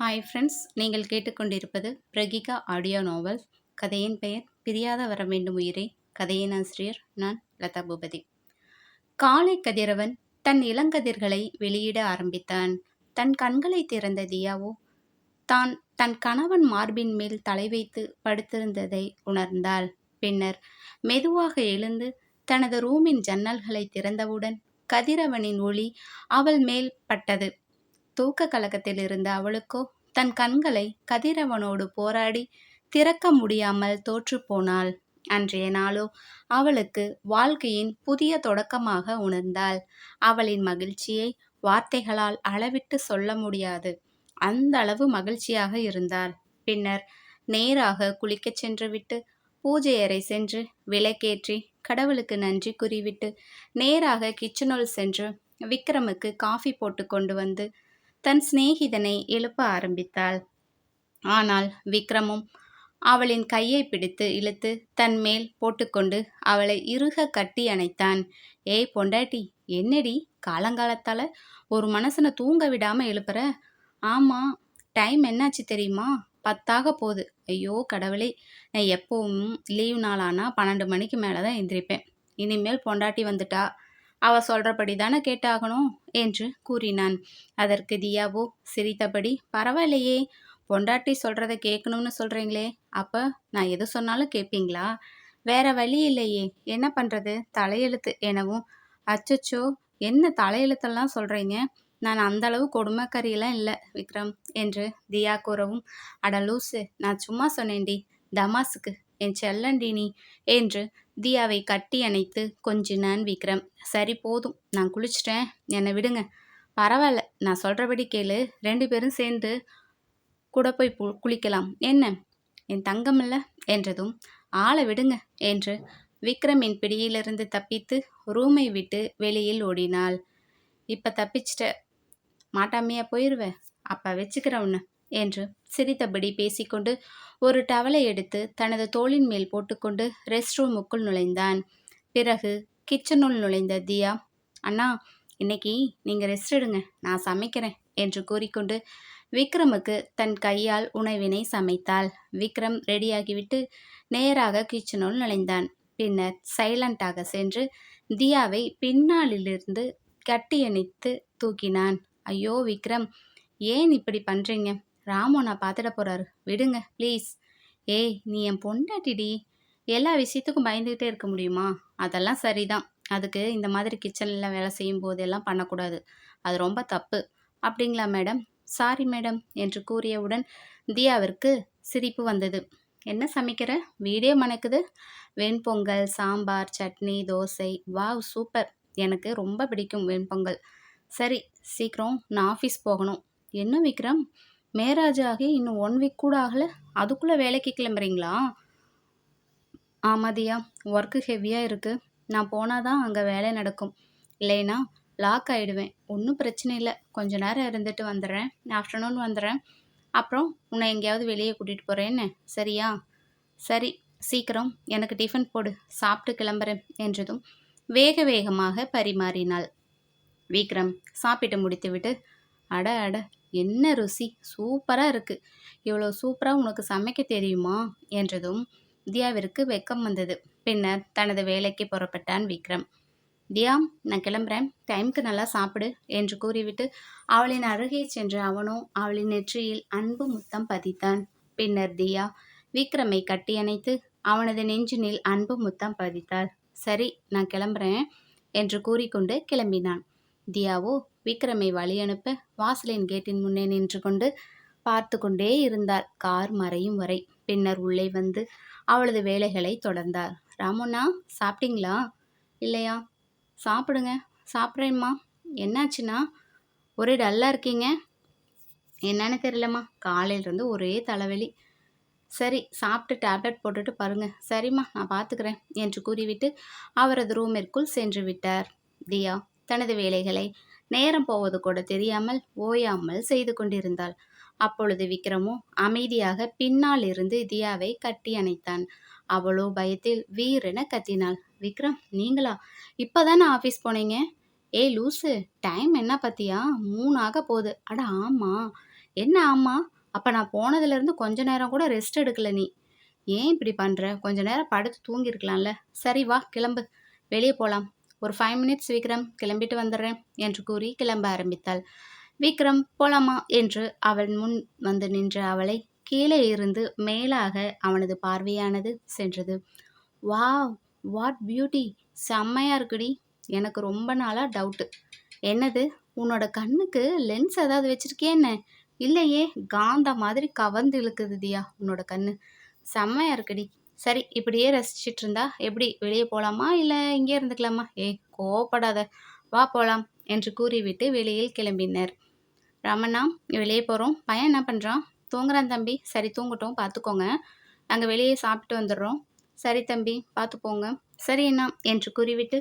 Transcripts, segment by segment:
Hi friends நீங்கள் கேட்டுக்கொண்டிருப்பது பிரகிகா audio நாவல் கதையின் பெயர் பிரியாத வர வேண்டும் உயிரே. கதையின் ஆசிரியர் நான் லதா பூபதி. காலை கதிரவன் தன் இளங்கதிர்களை வெளியிட ஆரம்பித்தான். தன் கண்களை திறந்த தியாவோ தான் தன் கணவன் மார்பின் மேல் தலை வைத்து படுத்திருந்ததை உணர்ந்தாள். பின்னர் மெதுவாக எழுந்து தனது ரூமின் ஜன்னல்களை திறந்தவுடன் கதிரவனின் ஒளி அவள் மேல் பட்டது. தூக்க கலக்கத்தில் இருந்த அவளுக்கோ தன் கண்களை கதிரவனோடு போராடி திறக்க முடியாமல் தோற்றுப்போனாள் அன்றைய நாளோ அவளுக்கு வாழ்க்கையின் புதிய தொடக்கமாக உணர்ந்தாள். அவளின் மகிழ்ச்சியை வார்த்தைகளால் அளவிட்டு சொல்ல முடியாது. அந்த அளவு மகிழ்ச்சியாக இருந்தாள். பின்னர் நேராக குளிக்கச் சென்றுவிட்டு பூஜை அறை சென்று விளக்கேற்றி கடவுளுக்கு நன்றி கூறிவிட்டு நேராக கிச்சனுள் சென்று விக்ரமுக்கு காஃபி போட்டு கொண்டு வந்து தன் சிநேகிதனை எழுப்ப ஆரம்பித்தாள். ஆனால் விக்ரமும் அவளின் கையை பிடித்து இழுத்து தன் மேல் போட்டுக்கொண்டு அவளை இறுக கட்டி அணைத்தான். ஏய் பொண்டாட்டி என்னடி? காலங்காலத்தால் ஒரு மனசனை தூங்க விடாமல் எழுப்புற? ஆமாம் டைம் என்னாச்சு தெரியுமா? பத்தாக போகுது. ஐயோ கடவுளே நான் எப்பவும் லீவ் நாளானா பன்னெண்டு மணிக்கு மேலே தான் எந்திரிப்பேன். இனிமேல் பொண்டாட்டி வந்துட்டா அவ சொல்றபடி தானே கேட்டாகணும்? என்று கூறினான். அதற்கு தியாவோ சிரித்தபடி பரவாயில்லையே பொண்டாட்டி சொல்றத கேட்கணும்னு சொல்றீங்களே அப்ப நான் எது சொன்னாலும் கேட்பீங்களா? வேற வழி இல்லையே என்ன பண்றது? தலையெழுத்து எனவும் அச்சச்சோ என்ன தலையெழுத்தெல்லாம் சொல்றீங்க? நான் அந்த அளவு கொடுமைக்கறியெல்லாம் இல்லை விக்ரம் என்று தியா கூறவும் அட லூசு நான் சும்மா சொன்னேன்டி தமாஸுக்கு என் செல்லண்டினி என்று தியாவை கட்டி அணைத்து கொஞ்சினான் விக்ரம். சரி போதும். நான் குளிச்சிட்டேன். என்னை விடுங்க. பரவாயில்ல. நான் சொல்கிறபடி கேளு. ரெண்டு பேரும் சேர்ந்து கூட போய் குளிக்கலாம். என்ன? என் தங்கமில்ல? என்றதும் ஆளை விடுங்க என்று விக்ரமின் பிடியிலிருந்து தப்பித்து ரூமை விட்டு வெளியில் ஓடினாள். இப்போ தப்பிச்சிட்ட மாட்டாமையா போயிடுவேன் அப்போ வச்சுக்கிறேன் உன்னை. என்று சிரித்தபடி பேசிக்கொண்டு ஒரு டவலை எடுத்து தனது தோளின் மேல் போட்டுக்கொண்டு ரெஸ்ட் ரூமுக்குள் நுழைந்தான். பிறகு கிச்சனுள் நுழைந்த தியா அண்ணா இன்னைக்கு நீங்கள் ரெஸ்ட் எடுங்க நான் சமைக்கிறேன் என்று கூறிக்கொண்டு விக்ரமுக்கு தன் கையால் உணவினை சமைத்தாள். விக்ரம் ரெடியாகிவிட்டு நேராக கிச்சனுள் நுழைந்தான். பின்னர் சைலண்டாக சென்று தியாவை பின்னாலிலிருந்து கட்டியணைத்து தூக்கினான். ஐயோ விக்ரம் ஏன் இப்படி பண்ணுறீங்க ராமோ நான் பார்த்துட போகிறாரு விடுங்க ப்ளீஸ் ஏய் நீ என் பொண்டாட்டிடி. எல்லா விஷயத்துக்கும் பயந்துக்கிட்டே இருக்க முடியுமா? அதெல்லாம் சரிதான். அதுக்கு இந்த மாதிரி கிச்சனில் வேலை செய்யும் போதெல்லாம் பண்ணக்கூடாது. அது ரொம்ப தப்பு. அப்படிங்களா மேடம் சாரி மேடம் என்று கூறியவுடன் தியாவிற்கு சிரிப்பு வந்தது. என்ன சமைக்கிற? வீடே மணக்குது. வெண்பொங்கல் சாம்பார் சட்னி தோசை. Wow super. எனக்கு ரொம்ப பிடிக்கும் வெண்பொங்கல் சரி சீக்கிரம் நான் ஆஃபீஸ் போகணும். என்ன விக்ரம்? மேரேஜ் ஆகி இன்னும் ஒன் வீக் கூட ஆகலை. அதுக்குள்ளே வேலைக்கு கிளம்புறீங்களா? ஆமாதியா ஒர்க்கு ஹெவியாக இருக்குது நான் போனால் தான் அங்கே வேலை நடக்கும். இல்லைன்னா லாக் ஆகிடுவேன் ஒன்றும் பிரச்சனை இல்லை. கொஞ்ச நேரம் இருந்துட்டு வந்துடுறேன். ஆஃப்டர்நூன் வந்துடுறேன். அப்புறம் உன்னை எங்கேயாவது வெளியே கூட்டிகிட்டு போகிறேன்னு சரியா? சரி சீக்கிரம் எனக்கு டிஃபன் போடு. சாப்பிட்டு கிளம்புறேன் என்றதும் வேக வேகமாக பரிமாறினாள். விக்ரம் சாப்பிட்டு முடித்துவிட்டு அட அட என்ன ருசி? சூப்பராக இருக்குது இவ்வளோ சூப்பராக உனக்கு சமைக்க தெரியுமா? என்றதும் தியாவிற்கு வெக்கம் வந்தது. பின்னர் தனது வேலைக்கு புறப்பட்டான் விக்ரம். தியா நான் கிளம்புறேன். டைமுக்கு நல்லா சாப்பிடு என்று கூறிவிட்டு அவளின் அருகே சென்று அவனும் அவளின் நெற்றியில் அன்பு முத்தம் பதித்தான். பின்னர் தியா விக்ரமை கட்டியணைத்து அவனது நெஞ்சினில் அன்பு முத்தம் பதித்தாள். சரி நான் கிளம்புறேன் என்று கூறிக்கொண்டு கிளம்பினான். தியாவோ விக்ரமை வழி அனுப்ப வாசலின் கேட்டின் முன்னே நின்று கொண்டு பார்த்து கொண்டே இருந்தார். கார் மறையும் வரை பின்னர் உள்ளே வந்து அவளது வேலைகளை தொடர்ந்தார். ராமுண்ணா சாப்பிட்டீங்களா? இல்லையா. சாப்பிடுங்க. சாப்பிட்றேம்மா என்னாச்சுன்னா ஒரே டல்லாக இருக்கீங்க. என்னன்னு தெரியலம்மா. காலையிலேருந்து ஒரே தலைவலி. சரி சாப்பிட்டு டேப்லெட் போட்டுட்டு பாருங்க. சரிம்மா நான் பார்த்துக்கிறேன் என்று கூறிவிட்டு அவரது ரூமிற்குள் சென்று விட்டார். தியா தனது வேலைகளை நேரம் போவது கூட தெரியாமல் ஓயாமல் செய்து கொண்டிருந்தாள். அப்பொழுது விக்ரமோ அமைதியாக பின்னால் இருந்து தியாவை கட்டி அணைத்தான். அவளோ பயத்தில் வீரென கத்தினாள். விக்ரம் நீங்களா? இப்போதானே ஆஃபீஸ் போனீங்க? ஏய் லூசு டைம் என்ன பத்தியா? மூணாக போகுது. அட ஆமா. என்ன ஆமா? அப்போ நான் போனதுலேருந்து கொஞ்ச நேரம் கூட ரெஸ்ட் எடுக்கல நீ. ஏன் இப்படி பண்ணுற கொஞ்ச நேரம் படுத்து தூங்கியிருக்கலாம்ல. சரி வா கிளம்பு. வெளியே போகலாம் ஒரு ஃபைவ் மினிட்ஸ் விக்ரம் கிளம்பிட்டு வந்துடுறேன் என்று கூறி கிளம்ப ஆரம்பித்தாள். விக்ரம் போலாமா? என்று அவள் முன் வந்து நின்ற அவளை கீழே இருந்து மேலாக அவனது பார்வையானது சென்றது. Wow what beauty! செம்மையாக இருக்குடி. எனக்கு ரொம்ப நாளாக டவுட்டு. என்னது உன்னோட கண்ணுக்கு லென்ஸ் ஏதாவது வச்சுருக்கே என்ன? இல்லையே காந்த மாதிரி கவர்ந்து இழுக்குது தியா உன்னோட கண்ணு. செம்மையாக இருக்குடி. சரி இப்படியே ரசிச்சிட்டு இருந்தா எப்படி? வெளியே போகலாமா இல்லை இங்கே இருந்துக்கலாமா? ஏய் கோவப்படாத. வா போகலாம் என்று கூறிவிட்டு வெளியில் கிளம்பினர். ரமணா வெளியே போகிறோம் பையன் என்ன பண்ணுறான் தூங்குறான் தம்பி. சரி தூங்கட்டும். பார்த்துக்கோங்க நாங்கள் வெளியே சாப்பிட்டு வந்துடுறோம். சரி தம்பி பார்த்து போங்க சரி என்ன என்று கூறிவிட்டு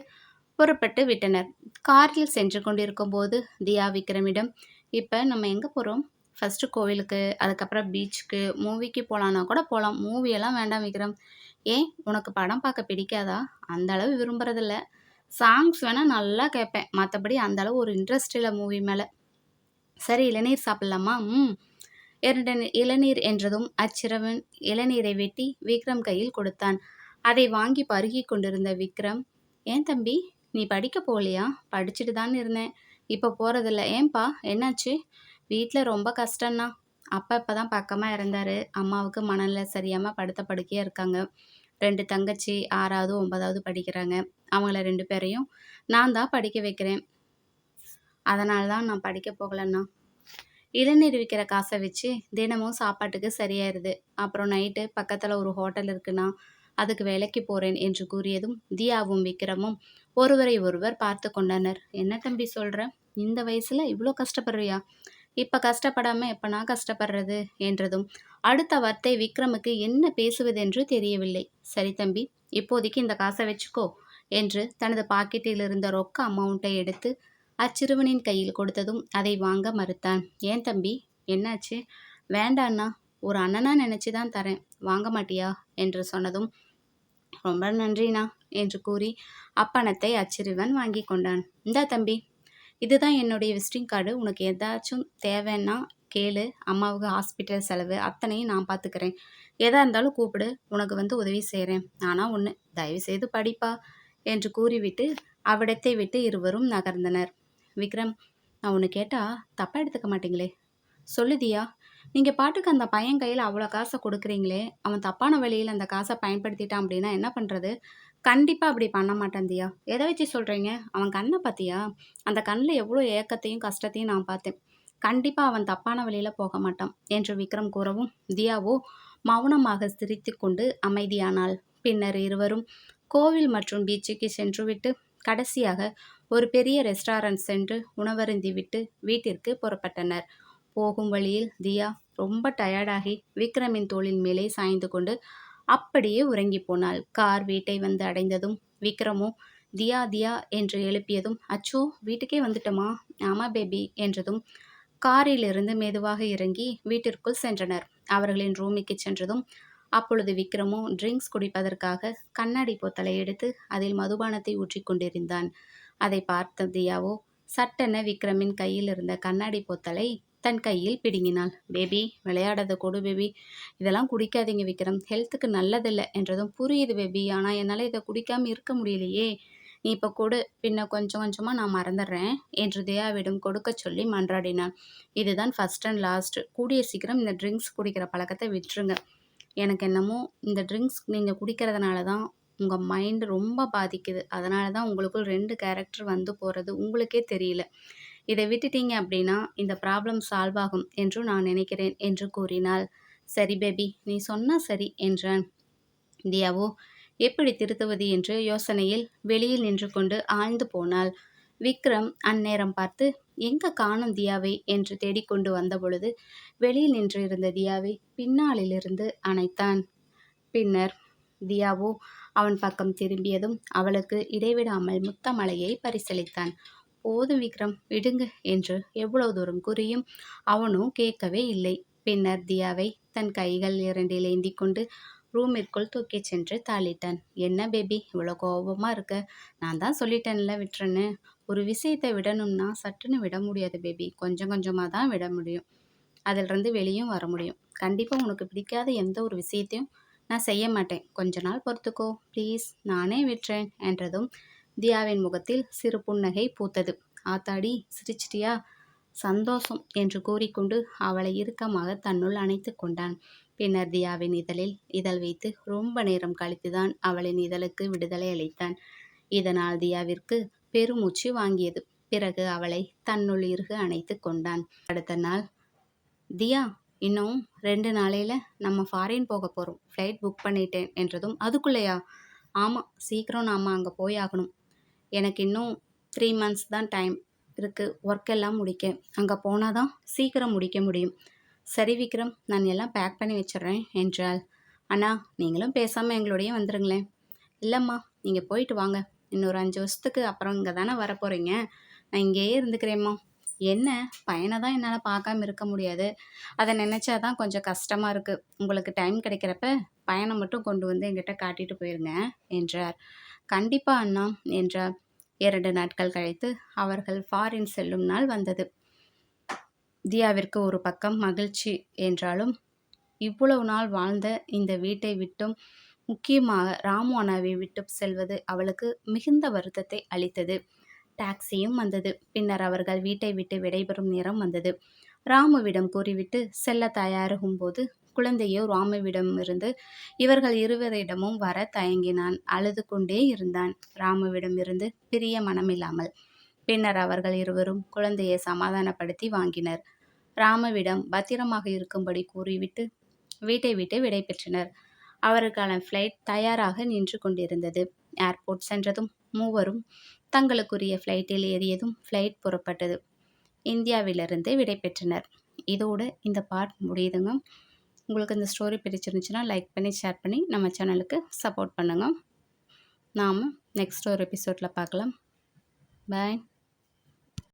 புறப்பட்டு விட்டனர். காரில் சென்று கொண்டிருக்கும் போது தியா விக்ரமிடம் இப்போ நம்ம எங்கே போகிறோம் ஃபஸ்ட்டு கோவிலுக்கு அதுக்கப்புறம் பீச்சுக்கு மூவிக்கு போகலான்னா கூட போகலாம் மூவியெல்லாம் வேண்டாம் விக்ரம். ஏன் உனக்கு படம் பார்க்க பிடிக்காதா? அந்த அளவு விரும்புறதில்ல. சாங்ஸ் வேணால் நல்லா கேட்பேன் மற்றபடி அந்த அளவு ஒரு இன்ட்ரெஸ்ட் இல்லை மூவி மேலே. சரி இளநீர் சாப்பிட்லாமா? ம். இரண்டு இளநீர் என்றதும் அச்சிறவன் இளநீரை வெட்டி விக்ரம் கையில் கொடுத்தான். அதை வாங்கி பருகி கொண்டிருந்த விக்ரம் ஏன் தம்பி நீ படிக்க போகலையா? படிச்சுட்டு தான் இருந்தேன். இப்போ போகிறதில்ல ஏன்பா? என்னாச்சு? வீட்டில் ரொம்ப கஷ்டம்னா அப்பா இப்போ தான் பக்கமாக இறந்தாரு. அம்மாவுக்கு மனநிலை சரியாமல் படுத்த படுக்கையாக இருக்காங்க. ரெண்டு தங்கச்சி ஆறாவது ஒன்பதாவது படிக்கிறாங்க. அவங்கள ரெண்டு பேரையும் நான் தான் படிக்க வைக்கிறேன். அதனால தான் நான் படிக்க போகலண்ணா. இளநீர் விற்கிற காசை வச்சு தினமும் சாப்பாட்டுக்கு சரியாயிருது. அப்புறம் நைட்டு பக்கத்தில் ஒரு ஹோட்டல் இருக்குன்னா அதுக்கு வேலைக்கு போகிறேன் என்று கூறியதும் தியாவும் விக்ரமும் ஒருவரை ஒருவர் பார்த்து கொண்டனர். என்ன தம்பி சொல்கிற இந்த வயசில் இவ்வளோ கஷ்டப்படுறியா? இப்போ கஷ்டப்படாமல் எப்போ நான் கஷ்டப்படுறது? என்றதும் அடுத்த வார்த்தை விக்ரமுக்கு என்ன பேசுவதென்று தெரியவில்லை. சரி தம்பி இப்போதைக்கு இந்த காசை வச்சுக்கோ என்று தனது பாக்கெட்டில் இருந்த ரொக்க அமௌண்ட்டை எடுத்து அச்சிறுவனின் கையில் கொடுத்ததும் அதை வாங்க மறுத்தான். ஏன் தம்பி என்னாச்சு? வேண்டாண்ணா ஒரு அண்ணனா நினச்சி தான் தரேன். வாங்க மாட்டியா? என்று சொன்னதும் ரொம்ப நன்றிண்ணா என்று கூறி அப்பணத்தை அச்சிறுவன் வாங்கி கொண்டான். இந்தா தம்பி இதுதான் என்னுடைய விசிட்டிங் கார்டு உனக்கு ஏதாச்சும் தேவைன்னா கேளு. அம்மாவுக்கு ஹாஸ்பிட்டல் செலவு அத்தனையும் நான் பார்த்துக்கிறேன் எதாக இருந்தாலும் கூப்பிடு. உனக்கு வந்து உதவி செய்கிறேன் ஆனால் ஒன்று தயவு செய்து படிப்பா என்று கூறிவிட்டு அவ்விடத்தை விட்டு இருவரும் நகர்ந்தனர். விக்ரம் நான் ஒன்று கேட்டால் தப்பாக எடுத்துக்க மாட்டீங்களே? சொல்லுதியா? நீங்கள் பாட்டுக்கு அந்த பையன் கையில் அவ்வளோ காசை கொடுக்குறீங்களே. அவன் தப்பான வழியில் அந்த காசை பயன்படுத்திட்டான் அப்படின்னா என்ன பண்ணுறது கண்டிப்பாக அப்படி பண்ண மாட்டேன் தியா. எதை வச்சு சொல்கிறீங்க அவன் கண்ணை பார்த்தியா? அந்த கண்ணில் எவ்வளோ ஏக்கத்தையும் கஷ்டத்தையும் நான் பார்த்தேன். கண்டிப்பாக அவன் தப்பான வழியில் போக மாட்டான் என்று விக்ரம் கூறவும் தியாவோ மௌனமாக சிரித்து கொண்டு அமைதியானாள். பின்னர் இருவரும் கோவில் மற்றும் பீச்சுக்கு சென்றுவிட்டு கடைசியாக ஒரு பெரிய ரெஸ்டாரண்ட் சென்று உணவருந்திவிட்டு வீட்டிற்கு புறப்பட்டனர். போகும் வழியில் தியா ரொம்ப டயர்டாகி விக்ரமின் தோளின் மேலே சாய்ந்து கொண்டு அப்படியே உறங்கி போனாள். கார் வீட்டை வந்து அடைந்ததும் விக்ரமோ தியா தியா என்று எழுப்பியதும் அச்சோ வீட்டுக்கே வந்துட்டோமா? ஆமா பேபி என்றதும் காரிலிருந்து மெதுவாக இறங்கி வீட்டிற்குள் சென்றனர். அவர்களின் ரூமுக்கு சென்றதும் அப்பொழுது விக்ரமோ ட்ரிங்க்ஸ் குடிப்பதற்காக கண்ணாடி போத்தலை எடுத்து அதில் மதுபானத்தை ஊற்றி கொண்டிருந்தான். அதை பார்த்த தியாவோ சட்டென விக்ரமின் கையில் இருந்த கண்ணாடி போத்தலை தன் கையில் பிடுங்கினாள். பேபி விளையாடாத கொடு பேபி. இதெல்லாம் குடிக்காதீங்க விக்ரம். ஹெல்த்துக்கு நல்லதில்லை என்றதும் புரியுது பேபி. ஆனால் என்னால் இதை குடிக்காமல் இருக்க முடியலையே. நீ இப்போ கொடு. பின்ன கொஞ்சம் கொஞ்சமாக நான் மறந்துடுறேன் என்று தேயாவிடம் கொடுக்க சொல்லி மன்றாடினான் இதுதான் ஃபஸ்ட் அண்ட் லாஸ்ட் கூடிய சீக்கிரம் இந்த ட்ரிங்க்ஸ் குடிக்கிற பழக்கத்தை விட்டுருங்க. எனக்கு என்னமோ இந்த ட்ரிங்க்ஸ் நீங்கள் குடிக்கிறதுனால தான் உங்கள் மைண்டு ரொம்ப பாதிக்குது. அதனால தான் உங்களுக்குள் ரெண்டு கேரக்டர் வந்து போகிறது உங்களுக்கே தெரியல. இதை விட்டுட்டீங்க அப்படின்னா இந்த ப்ராப்ளம் சால்வ் ஆகும் என்று நான் நினைக்கிறேன் என்று கூறினாள். சரி பேபி நீ சொன்னா சரி என்றான். தியாவோ எப்படி திருத்துவது என்று யோசனையில் வெளியில் நின்று கொண்டு ஆழ்ந்து போனாள். விக்ரம் அந்நேரம் பார்த்து எங்க காணும் தியாவை? என்று தேடிக்கொண்டு வந்த பொழுது வெளியில் நின்று இருந்த தியாவை பின்னாளிலிருந்து அணைத்தான். பின்னர் தியாவோ அவன் பக்கம் திரும்பியதும் அவளுக்கு இடைவிடாமல் முத்தமலையை பரிசளித்தான். போதும் விக்ரம் விடுங்க என்று எவ்வளவு தூரம் கூறியும் அவனும் கேட்கவே இல்லை. பின்னர் தியாவை தன் கைகள் இரண்டில் ஏந்தி கொண்டு ரூமிற்குள் தூக்கிச் சென்று தாளிட்டான். என்ன பேபி இவ்வளோ கோபமாக இருக்க? நான் தான் சொல்லிட்டேன்ல விட்டுறேன்னு ஒரு விஷயத்தை விடணும்னா சட்டுன்னு விட முடியாது பேபி. கொஞ்சம் கொஞ்சமாக தான் விட முடியும். அதிலிருந்து வெளியும் வர முடியும். கண்டிப்பாக உனக்கு பிடிக்காத எந்த ஒரு விஷயத்தையும் நான் செய்ய மாட்டேன். கொஞ்ச நாள் பொறுத்துக்கோ. ப்ளீஸ் நானே விட்டுறேன் என்றதும் தியாவின் முகத்தில் சிறு புன்னகை பூத்தது. ஆத்தாடி சிரிச்சிட்டியா? சந்தோஷம் என்று கூறிக்கொண்டு அவளை இறுக்கமாக தன்னுள் அணைத்து கொண்டான். பின்னர் தியாவின் இதழில் இதழ் வைத்து ரொம்ப நேரம் கழித்துதான் அவளின் இதழுக்கு விடுதலை அளித்தான். இதனால் தியாவிற்கு பெருமூச்சு வாங்கியது. பிறகு அவளை தன்னுள் இறுக அணைத்து கொண்டான். அடுத்த நாள் தியா இன்னும் ரெண்டு நாளையில் நம்ம ஃபாரின் போக போகிறோம் ஃப்ளைட் புக் பண்ணிட்டேன் என்றதும் அதுக்குள்ளேயா? ஆமாம் சீக்கிரம் நாம் அங்கே போய் ஆகணும். எனக்கு இன்னும் த்ரீ மந்த்ஸ் தான் டைம் இருக்குது ஒர்க் எல்லாம் முடிக்க. அங்கே போனால் தான் சீக்கிரம் முடிக்க முடியும். சரி விக்ரம் நான் எல்லாம் பேக் பண்ணி வச்சிடுறேன் என்றாள். அண்ணா நீங்களும் பேசாமல் எங்களோடய வந்துடுங்களேன் இல்லைம்மா நீங்கள் போயிட்டு வாங்க. இன்னொரு அஞ்சு வருஷத்துக்கு அப்புறம் இங்கே தானே வரப்போகிறீங்க நான் இங்கேயே இருந்துக்கிறேம்மா. என்ன? பையனை தான் என்னால் பார்க்காம இருக்க முடியாது. அதை நினச்சா தான் கொஞ்சம் கஷ்டமாக இருக்குது உங்களுக்கு டைம் கிடைக்கிறப்ப பையனை மட்டும் கொண்டு வந்து எங்கிட்ட காட்டிட்டு போயிருங்க என்றார். கண்டிப்பாக அண்ணா என்றார் இரண்டு நாட்கள் கழித்து அவர்கள் ஃபாரின் செல்லும் நாள் வந்தது. தியாவிற்கு ஒரு பக்கம் மகிழ்ச்சி என்றாலும் இவ்வளவு நாள் வாழ்ந்த இந்த வீட்டை விட்டும் முக்கியமாக ராமு அண்ணாவை விட்டு செல்வது அவளுக்கு மிகுந்த வருத்தத்தை அளித்தது. டாக்ஸியும் வந்தது. பின்னர் அவர்கள் வீட்டை விட்டு விடைபெறும் நேரம் வந்தது. ராமுவிடம் கூறிவிட்டு செல்ல தயாராகும் போது குழந்தையோ ராமுவிடம் இருந்து இவர்கள் இருவரிடமும் வர தயங்கினான். அழுது கொண்டே இருந்தான். ராமுவிடம் இருந்து பிரிய மனமில்லாமல். பின்னர் அவர்கள் இருவரும் குழந்தையை சமாதானப்படுத்தி வாங்கினர். ராமுவிடம் பத்திரமாக இருக்கும்படி கூறிவிட்டு வீட்டை விட்டு விடை பெற்றனர். அவருக்கான ஃப்ளைட் தயாராக நின்று கொண்டிருந்தது. ஏர்போர்ட் சென்றதும் மூவரும் தங்களுக்குரிய ஃப்ளைட்டில் ஏறியதும் ஃப்ளைட் புறப்பட்டது. இந்தியாவிலிருந்து விடை பெற்றனர். இதோடு இந்த பார்ட் முடியுதுங்க. உங்களுக்கு இந்த ஸ்டோரி பிடிச்சிருந்துச்சுன்னா லைக் பண்ணி ஷேர் பண்ணி நம்ம சேனலுக்கு சப்போர்ட் பண்ணுங்கள் நாம் நெக்ஸ்ட் ஒரு எபிசோடில் பார்க்கலாம். பாய்